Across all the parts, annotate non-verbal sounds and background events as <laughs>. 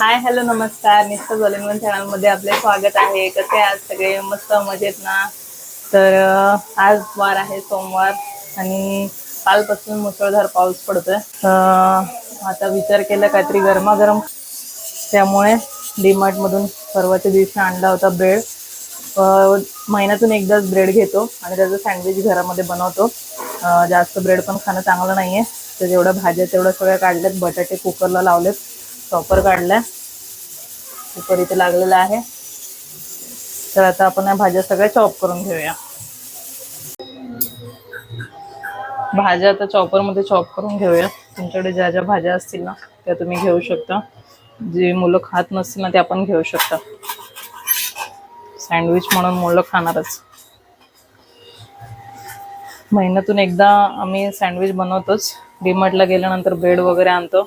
Hi hello नमस्कार. निष्ठा जोलेमन चॅनलमध्ये आपले स्वागत आहे. कसे आज सगळे? मस्त मजेत ना? तर आज वार आहे सोमवार आणि कालपासून मुसळधार पाऊस पडतोय. आता विचार केला काहीतरी गरमागरम. त्यामुळे डीमार्ट मधून परवाच्या दिवशी आणला होता ब्रेड. महिन्यातून एकदाच ब्रेड घेतो आणि त्याचं सँडविच घरामध्ये बनवतो. जास्त ब्रेड पण खाणं चांगलं नाहीये. तर जेवढ्या भाज्या तेवढ्या सगळ्या काढल्यात. बटाटे कुकरला लावलेत. चॉपर काढला कुकर इथे लागलेला आहे. तर आता आपण या भाज्या सगळ्या चॉप करून घेऊया. भाज्या आता चॉपरमध्ये चॉप करून घेऊया. तुमच्याकडे ज्या ज्या भाज्या असतील ना त्या तुम्ही घेऊ शकता. जे मुलं खात नसतील ना त्या पण घेऊ शकता. सँडविच म्हणून मुलं खाणारच. महिन्यातून एकदा आम्ही सँडविच बनवतोच. डीमार्टला गेल्यानंतर ब्रेड वगैरे आणतो.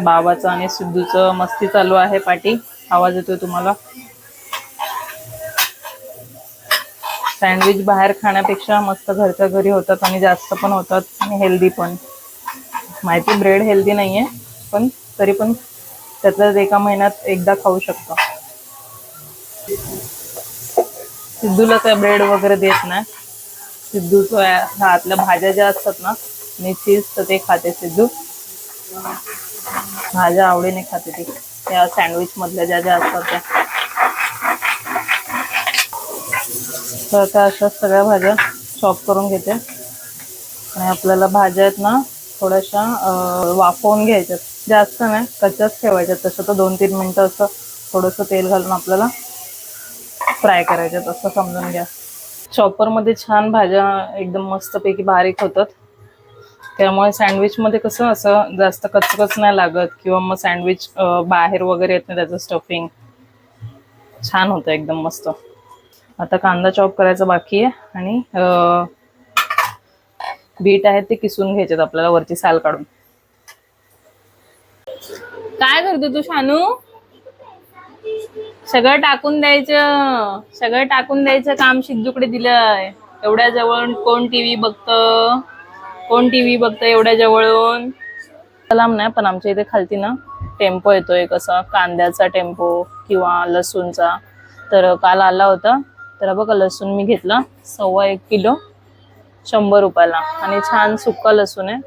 बाबाचं आणि सिद्धूचं मस्ती चालू आहे पाठी आवाज येतोय तुम्हाला? सँडविच बाहेर खाण्यापेक्षा मस्त घरच्या घरी होतात आणि जास्त पण होतात आणि हेल्दी पण. माहिती ब्रेड हेल्दी नाहीये पण तरी पण त्यातल्याच एका महिन्यात एकदा खाऊ शकतो. सिद्धूला काय ब्रेड वगैरे देत नाही. सिद्धूचं हातल्या भाज्या ज्या असतात ना मी चीज तर ते खाते सिद्धू. भाज्या आवडीने खाते ती. त्या सँडविच मधल्या ज्या ज्या असतात त्या. तर त्या अशा सगळ्या भाज्या चॉप करून घेते. आणि आपल्याला भाज्या आहेत ना थोड्याशा वाफवून घ्यायच्यात जास्त नाही कच्च्याच ठेवायच्यात तसं तर दोन तीन मिनटं असं थोडंसं तेल घालून आपल्याला फ्राय करायच्यात असं समजून घ्या. चॉपरमध्ये छान भाज्या एकदम मस्तपैकी बारीक होतात. त्यामुळे सँडविचमध्ये कसं असं जास्त कचकच नाही लागत किंवा मग सँडविच बाहेर वगैरे येत नाही त्याचं स्टफिंग छान होतं एकदम मस्त. आता कांदा चॉप करायचा बाकी आहे आणि बीट आहेत ते किसून घ्यायचे आपल्याला वरची साल काढून. काय करतो तू शानू? सगळं टाकून द्यायचं. सगळं टाकून द्यायचं काम शिद्धूकडे दिलंय. एवढ्या जवळ कोण टीव्ही बघतं? कोण टीव्ही बघतं एवढ्या जवळून? लांब नाही पण आमच्या इथे खालती ना टेम्पो येतो एक असा कांद्याचा टेम्पो किंवा लसूणचा. तर काल आला होता तर बघा लसूण मी घेतला सव्वा एक किलो शंभर रुपयाला. आणि छान सुक्का लसूण आहे.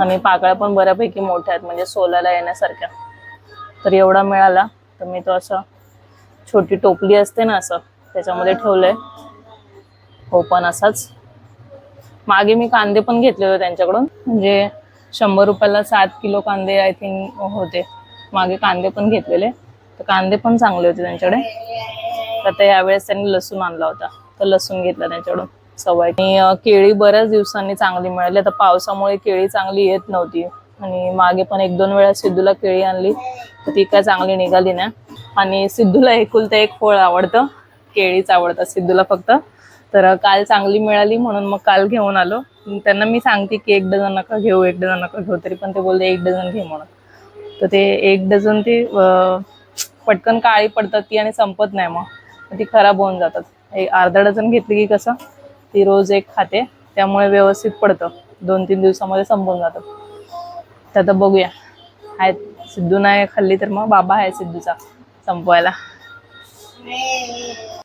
आणि पाकळ्या पण बऱ्यापैकी मोठ्या आहेत म्हणजे सोलायला येण्यासारख्या. तर एवढा मिळाला तर मी तो असं छोटी टोपली असते ना असं त्याच्यामध्ये ठेवलंय. हो पण असाच. मागे मी कांदे पण घेतले होते त्यांच्याकडून. म्हणजे शंभर रुपयाला सात किलो कांदे आय थिंक होते. मागे कांदे पण घेतलेले. तर कांदे पण चांगले होते त्यांच्याकडे. तर आता यावेळेस त्यांनी लसूण आणला होता. तर लसूण घेतला त्यांच्याकडून. सवय. आणि केळी बऱ्याच दिवसांनी चांगली मिळाली. आता पावसामुळे केळी चांगली येत नव्हती. आणि मागे पण एक दोन वेळा सिद्धूला केळी आणली. तर ती काय चांगली निघाली ना आणि सिद्धूला एकुलतं एक फळ आवडतं. केळीच आवडतं सिद्धूला फक्त. तर काल चांगली मिळाली म्हणून मग काल घेऊन आलो. त्यांना मी सांगते की एक डझन नका घेऊ एक डझन नका घेऊ तरी पण ते बोलले एक डझन घे म्हणून. तर ते एक डझन ते पटकन काळी पडतात ती आणि संपत नाही मग. ती खराब होऊन जातात. एक अर्धा डझन घेतली की कसं ती रोज एक खाते त्यामुळे व्यवस्थित पडतं. दोन तीन दिवसामध्ये संपून जातं. तर आता बघूया. आहेत सिद्धू नाही खाल्ली तर मग बाबा आहे सिद्धूचा संपवायला.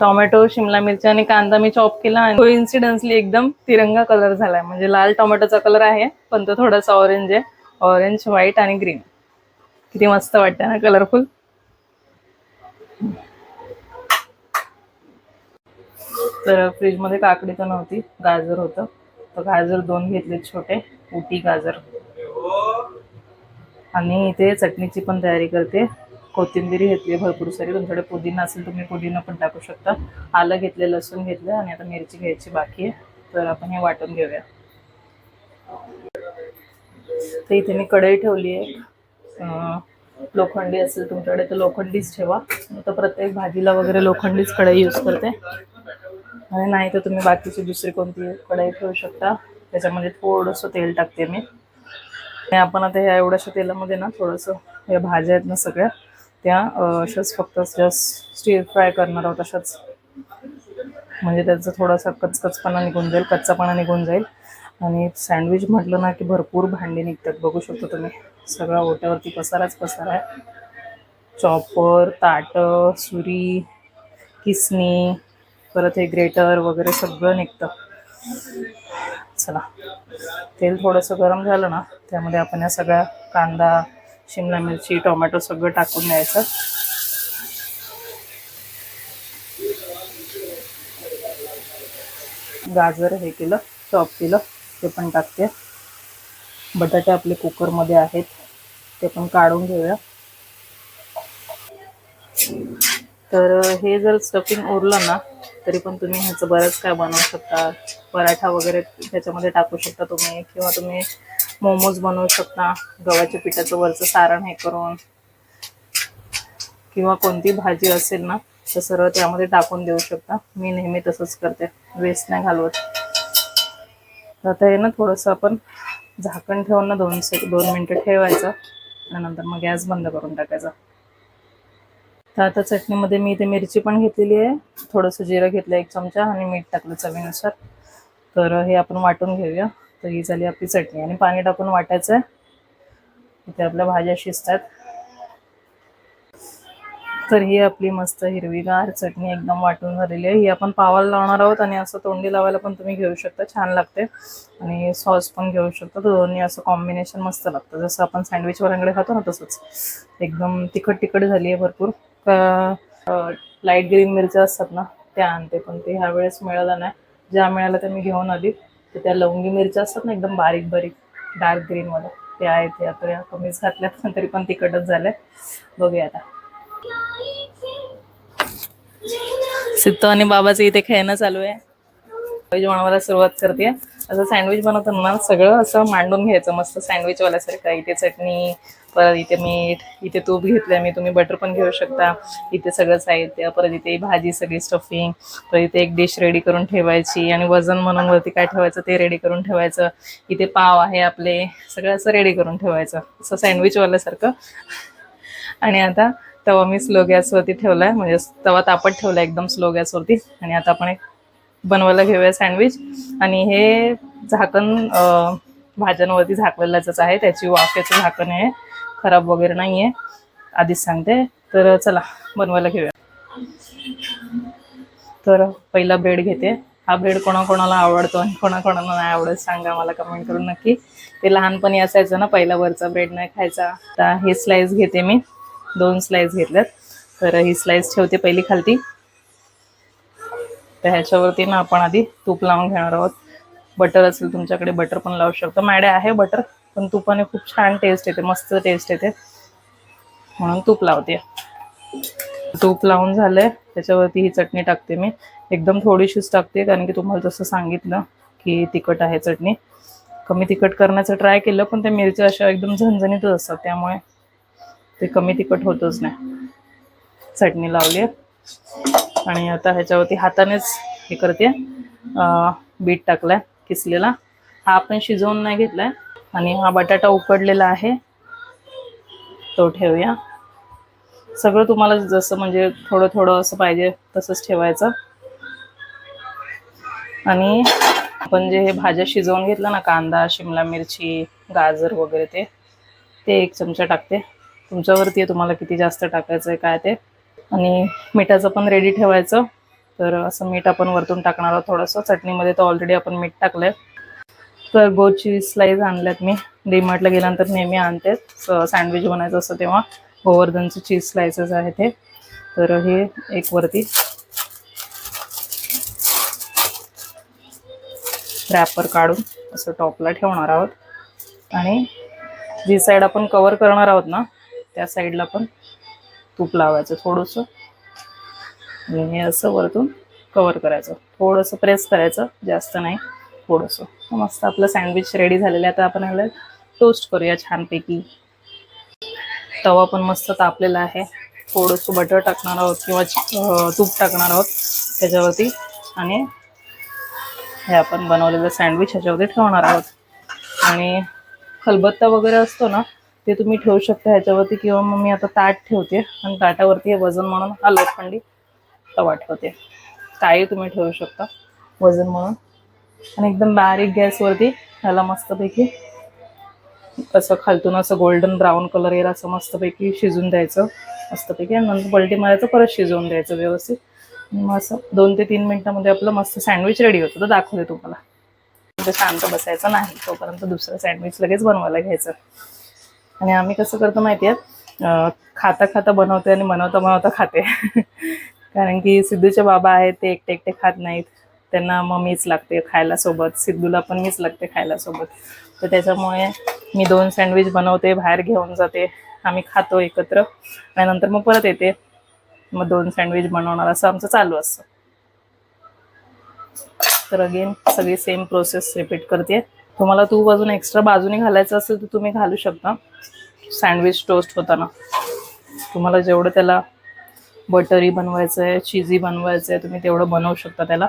टोमॅटो शिमला मिरची आणि कांदा मी चॉप केला आणि इन्सिडन्सली एकदम तिरंगा कलर झालाय. म्हणजे लाल टोमॅटोचा कलर आहे पण तो थोडासा ऑरेंज आहे. ऑरेंज व्हाईट आणि ग्रीन किती मस्त वाटतं ना कलरफुल तर फ्रीजमध्ये काकडी तर नव्हती गाजर होतं. तर गाजर दोन घेतले छोटे उटी गाजर. आणि इथे चटणीची पण तयारी करते. कोथिंबीर घेतली भरपूर सारी. तुमच्याकडे पुदिना असेल तुम्ही पुदिना पण टाकू शकता. आलं घेतलं लसूण घेतलं आणि आता मिरची घ्यायची बाकी आहे. तर आपण हे वाटून घेऊया. तर इथे मी कढई ठेवली आहे. लोखंडी असेल तुमच्याकडे तर लोखंडीच ठेवा. मी तर प्रत्येक भाजीला वगैरे लोखंडीच कढई यूज करते. आणि नाही तर तुम्ही बाकीची दुसरी कोणती कढई ठेवू शकता. त्याच्यामध्ये थोडंसं तेल टाकते मी. आणि आपण आता ह्या एवढ्याशा तेलामध्ये ना थोडंसं या भाज्या आहेत ना सगळ्या त्या अशाच फक्त जस्ट स्टीर फ्राय करणार आहोत अशाच म्हणजे त्याचा थोडासा कचकचपणा निघून जाईल कच्चापणा निघून जाईल. आणि सँडविच म्हटलं ना की भरपूर भांडी निघतात बघू शकतो तुम्ही. सगळा ओट्यावरती पसाराच पसारा आहे. चॉपर ताटं सुरी किसनी परत हे ग्रेटर वगैरे सगळं निघतं. चला. तेल थोडंसं गरम झालं ना त्यामध्ये आपण या सगळ्या कांदा शिमला मिरची टोमॅटो सगळं टाकून द्यायचं. गाजर हे केलं चॉप केलं ते पण टाकते. बटाटे आपले कुकरमध्ये आहेत ते पण काढून घेऊया. तर हे जर स्टफिंग उरलं ना तरी पण तुम्ही ह्याचं बरंच काय बनवू शकता. पराठा वगैरे त्याच्यामध्ये टाकू शकता तुम्ही किंवा तुम्ही मोमोज बनवू शकता गव्हाच्या पिठाचं वरचं सारण हे करून. किंवा कोणती भाजी असेल ना तर सरळ त्यामध्ये टाकून देऊ शकता. मी नेहमी तसंच करते वेस्ट नाही घालवत. आता हे ना थोडंसं आपण झाकण ठेवून ना दोन से दोन मिनटं ठेवायचं. आणि नंतर मग गॅस बंद करून टाकायचा. तर आता चटणीमध्ये मी इथे मिरची पण घेतलेली आहे. थोडंसं जिरं घेतलं एक चमचा आणि मीठ टाकलं चवीनुसार. तर हे आपण वाटून घेऊया. तर ही झाली आपली चटणी आणि पाणी टाकून वाटायचं. आहे इथे आपल्या भाज्या शिजतात. तर ही आपली मस्त हिरवीगार चटणी एकदम वाटून झालेली आहे. ही आपण पावाला लावणार आहोत आणि असं तोंडी लावायला पण तुम्ही घेऊ शकता. छान लागते. आणि सॉस पण घेऊ शकता. तर दोन्ही असं कॉम्बिनेशन मस्त लागतं. जसं आपण सँडविच वरांकडे खातो ना तसंच. एकदम तिखट तिखट झाली आहे भरपूर. लाइट ग्रीन मिरच्या असतात ना त्या आणते. पण ते ह्या वेळेस मिळालं नाही. ज्या मिळाल्या त्या मी घेऊन आली. तर त्या लवंगी मिरच्या असतात ना एकदम बारीक बारीक डार्क ग्रीनवाल्या त्या आहेत त्या तर कमीच घातल्या पण तरी पण तिखटच झालंय बघूया आता. सिद्ध आणि बाबाचं इथे खेळणं चालू आहे. जेवणाला सुरुवात करते. असं सँडविच बनवताना सगळं असं मांडून घ्यायचं. मस्त सँडविचवाल्यासारखं इथे चटणी परत इथे मीठ इथे तूप घेतलंय मी तुम्ही बटर पण घेऊ शकता. इथे सगळं साहित्य परत इथे भाजी सगळी स्टफिंग परत इथे एक डिश रेडी करून ठेवायची आणि वजन म्हणून वरती काय ठेवायचं ते रेडी करून ठेवायचं. इथे पाव आहे आपले सगळं असं रेडी करून ठेवायचं. असं सँडविचवाल्यासारखं आणि आता तवा मी स्लो गॅसवरती ठेवलाय. म्हणजे तवा तापत ठेवला एकदम स्लो गॅसवरती आणि आता आपण एक बनवायला घेऊया सँडविच. आणि हे झाकण भाज्यांवरती झाकलेलंच आहे त्याची वाफ्याचं झाकण आहे. खराब वगैरे नाही आहे आधीच सांगते. तर चला बनवायला घेऊया. तर पहिला ब्रेड घेते. हा ब्रेड कोणाकोणाला आवडतो आणि कोणाकोणाला नाही आवडत सांगा मला कमेंट करून नक्की. ते लहानपणी असायचं ना पहिला वरचा ब्रेड नाही खायचा. आता हे स्लाइस घेते मी. दोन स्लाइस घेतल्यात. तर ही स्लाइस ठेवते पहिली खालती. तर ह्याच्यावरती ना आपण आधी तूप लावून घेणार आहोत. बटर असेल तुमच्याकडे बटर पण लावू शकतो. मॅडे आहे बटर पण तुपाने खूप छान टेस्ट येते मस्त टेस्ट येते. म्हणून तूप लावते. तूप लावून झालंय त्याच्यावरती ही चटणी टाकते मी. एकदम थोडीशीच टाकते कारण की तुम्हाला जसं सांगितलं की तिखट आहे चटणी. कमी तिखट करण्याचं ट्राय केलं पण त्या मिरच्या अशा एकदम झणझणीतच असतात त्यामुळे ते कमी तिखट होतच नाही. चटणी लावली आणि आता ह्याच्यावरती हातानेच हे करते. बीट टाकलाय किसलेला. हा आपण शिजवून नाही घेतलाय. आणि हा बटाटा उकडलेला आहे. तो ठेवूया. सगळं तुम्हाला जसं म्हणजे थोडं थोडं असं पाहिजे तसंच ठेवायचं. आणि आपण जे हे भाज्या शिजवून घेतलं ना कांदा शिमला मिरची गाजर वगैरे ते ते एक चमचा टाकते. तुमच्यावरती आहे तुम्हाला किती जास्त टाकायचं आहे काय ते. आणि मिठाचं पण रेडी ठेवायचं. तर असं मीठ आपण वरतून टाकणार आहोत थोडंसं. चटणीमध्ये तर ऑलरेडी आपण मीठ टाकलंय. तर गोची स्लाईज आणल्यात मी. डीमार्टला गेल्यानंतर नेहमी आणते सँडविच बनायचं असतं तेव्हा. गोवर्धनचे चीज स्लायसेस आहेत हे. तर हे एक वरती. रॅपर काढून असं टॉपला ठेवणार आहोत. आणि जी साईड आपण कवर करणार आहोत ना त्या साईडला पण तूप लावायचं थोडंसं. आणि हे असं वरतून कवर करायचं. थोडंसं प्रेस करायचं जास्त नाही थोडंसं. मस्त आपलं सँडविच रेडी झालेलं आहे. आता आपण ह्याला टोस्ट करूया छानपैकी. तवा पण मस्त तापलेला आहे. थोडंसं बटर टाकणार आहोत किंवा तूप टाकणार आहोत त्याच्यावरती आणि हे आपण बनवलेलं सँडविच ह्याच्यावरती ठेवणार आहोत. आणि खलबत्ता वगैरे असतो ना ते तुम्ही ठेवू शकता ह्याच्यावरती किंवा मग मी आता ताट ठेवते आणि ताटावरती हे वजन म्हणून हा लोखंडी तवा ठेवते. काही तुम्ही ठेवू शकता वजन म्हणून. आणि एकदम बारीक गॅसवरती ह्याला मस्तपैकी असं खालतून असं गोल्डन ब्राऊन कलर येईल असं मस्तपैकी शिजून द्यायचं. मस्तपैकी आणि नंतर पलटी मारायचं परत शिजवून द्यायचं व्यवस्थित. मग असं दोन ते तीन मिनिटामध्ये आपलं मस्त सँडविच रेडी होतं. तर दाखवते तुम्हाला. म्हणजे शांत बसायचं नाही. तोपर्यंत दुसरं सँडविच लगेच बनवायला घ्यायचं. आणि आम्ही कसं करतो माहिती आहे? खाता खाता बनवते आणि बनवता बनवता खाते. <laughs> कारण की सिद्धूचे बाबा आहेत ते एकटे एकटे खात नाहीत. त्यांना मग मीच लागते खायला सोबत. सिद्धूला पण मीच लागते खायला सोबत. तर त्याच्यामुळे मी दोन सँडविच बनवते बाहेर घेऊन जाते. आम्ही खातो एकत्र. आणि नंतर मग परत येते. मग दोन सँडविच बनवणार असं आमचं चालू असतं. तर अगेन सगळी सेम प्रोसेस रिपीट करते. तुम्हाला तूप अजून एक्स्ट्रा बाजूने घालायचं असेल तर तुम्ही घालू शकता. सँडविच टोस्ट होताना. तुम्हाला जेवढं त्याला बटरी बनवायचं आहे चिझी बनवायचं आहे तुम्ही तेवढं बनवू शकता त्याला.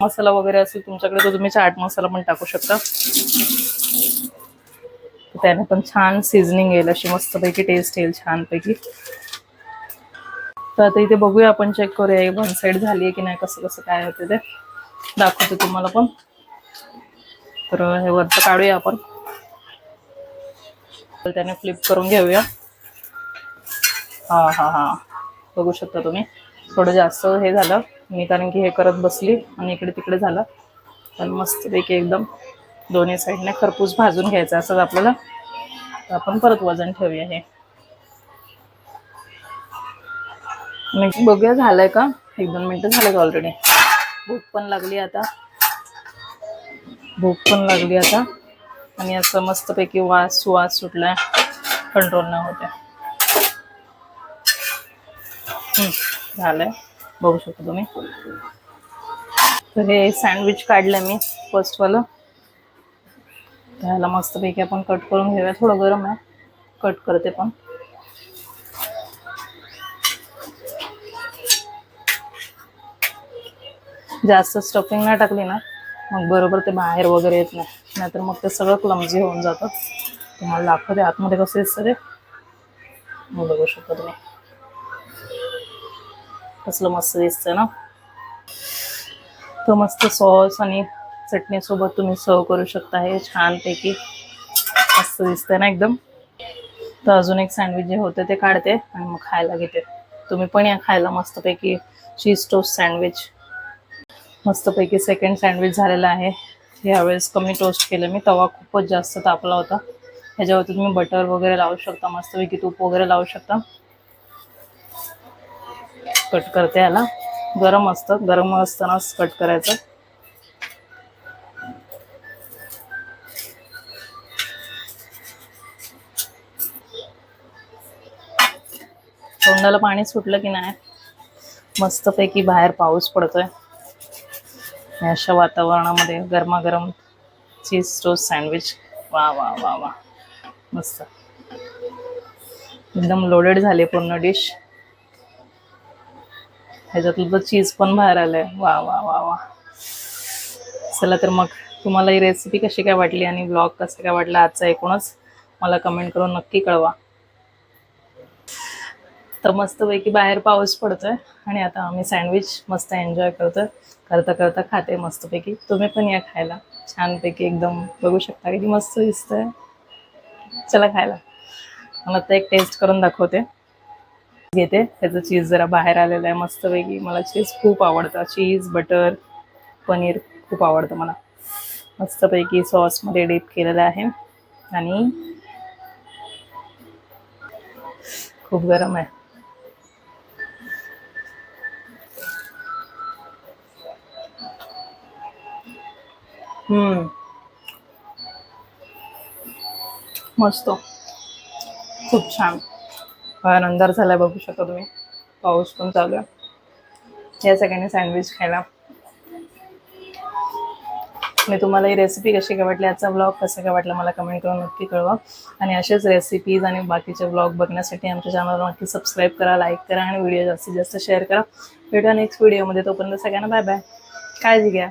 मसाला वगैरे असेल तुमच्याकडे तर तुम्ही चाट मसाला पण टाकू शकता. त्याने पण छान सिझनिंग येईल अशी मस्तपैकी टेस्ट येईल छानपैकी. तर आता इथे बघूया आपण चेक करूया वन साईड झाली आहे की नाही कसं कसं काय होते ते. दाखवते तुम्हाला पण. तर हे वरचं काढूया आपण. तर त्याने फ्लिप करून घेऊया. हा हा हा. बघू शकता तुम्ही. थोडं जास्त हे झालं. मी कारण की हे करत बसली आणि इकडे तिकडे झालं. पण मस्तपैकी एकदम दोन्ही साईडने खरपूस भाजून घ्यायचं असंच आपल्याला. आपण परत वजन ठेवूया हे. म्हणजे बघूया झालंय का? एक दोन मिनटं झाले का ऑलरेडी भूक पण लागली आता. भूक पण लागली आता. आणि असं मस्तपैकी वास सुवास सुटलाय. कंट्रोल न होते. झालंय. बघू शकता तुम्ही. तर हे सँडविच काढलं मी फर्स्टवालं त्याला मस्तपैकी आपण कट करून घेऊया. थोडं गरम आहे. कट करते पण. जास्त स्टफिंग नाही टाकली ना. मग बरोबर ते बाहेर वगैरे येत नाही. नाहीतर मग ते सगळं क्लमजी होऊन जातं. तुम्हाला दाखवते आतमध्ये कसं दिसतं ते मग बघू शकता तुम्ही. कसलं मस्त दिसतंय ना. तो मस्त सॉस आणि चटणीसोबत तुम्ही सर्व करू शकता. हे छानपैकी मस्त दिसतंय ना एकदम. तर अजून एक सँडविच जे होते ते काढते आणि मग खायला घेते. तुम्ही पण या खायला मस्तपैकी चीज टोस्ट सँडविच मस्तपैकी सेकंड सँडविच झालेला आहे. यावेळेस कमी टोस्ट केलं मी. तवा खूपच जास्त तापला होता. ह्याच्यावरती तुम्ही बटर वगैरे लावू शकता. मस्तपैकी तूप वगैरे लावू शकता. कट करते याला. गरम असतं. गरम असतानाच कट करायचं. तोंडाला पाणी सुटलं की नाही? मस्तपैकी बाहेर पाऊस पडतोय. अशा वातावरणामध्ये गरमागरम चीज टोस्ट सँडविच. वा वा वा वा. मस्त. एकदम लोडेड झाले पूर्ण डिश ह्याच्यातलं तर चीज पण बाहेर आलंय. वा वा वा वा. चला तर मग तुम्हाला ही रेसिपी कशी काय वाटली आणि ब्लॉग कसं काय वाटला आजचा एकूणच मला कमेंट करून नक्की कळवा. तर मस्तपैकी बाहेर पाऊस पडतोय आणि आता आम्ही सँडविच मस्त एन्जॉय करतोय. करता करता खाते मस्तपैकी. तुम्ही पण या खायला. छानपैकी एकदम बघू शकता किती मस्त दिसतंय. चला खायला. मला आता एक टेस्ट करून दाखवते. घेते. त्याचं चीज जरा बाहेर आलेलं आहे मस्तपैकी. मला चीज खूप आवडतं. चीज बटर पनीर खूप आवडतं मला. मस्तपैकी सॉसमध्ये डीप केलेलं आहे. आणि खूप गरम आहे. हम्म. मस्त. खूप छान. फार अंधार झालाय बघू शकता तुम्ही. पाऊस पण चालू आहे. या सगळ्यांनी सँडविच खायला. मी तुम्हाला ही रेसिपी कशी काय वाटली आजचा ब्लॉग कसं काय वाटला मला कमेंट करून नक्की कळवा. आणि असेच रेसिपीज आणि बाकीचे ब्लॉग बघण्यासाठी आमच्या चॅनलला नक्की सबस्क्राईब करा लाईक करा आणि व्हिडिओ जास्तीत जास्त शेअर करा. भेटूया नेक्स्ट व्हिडिओमध्ये तोपर्यंत सगळ्यांना बाय बाय काळजी घ्या.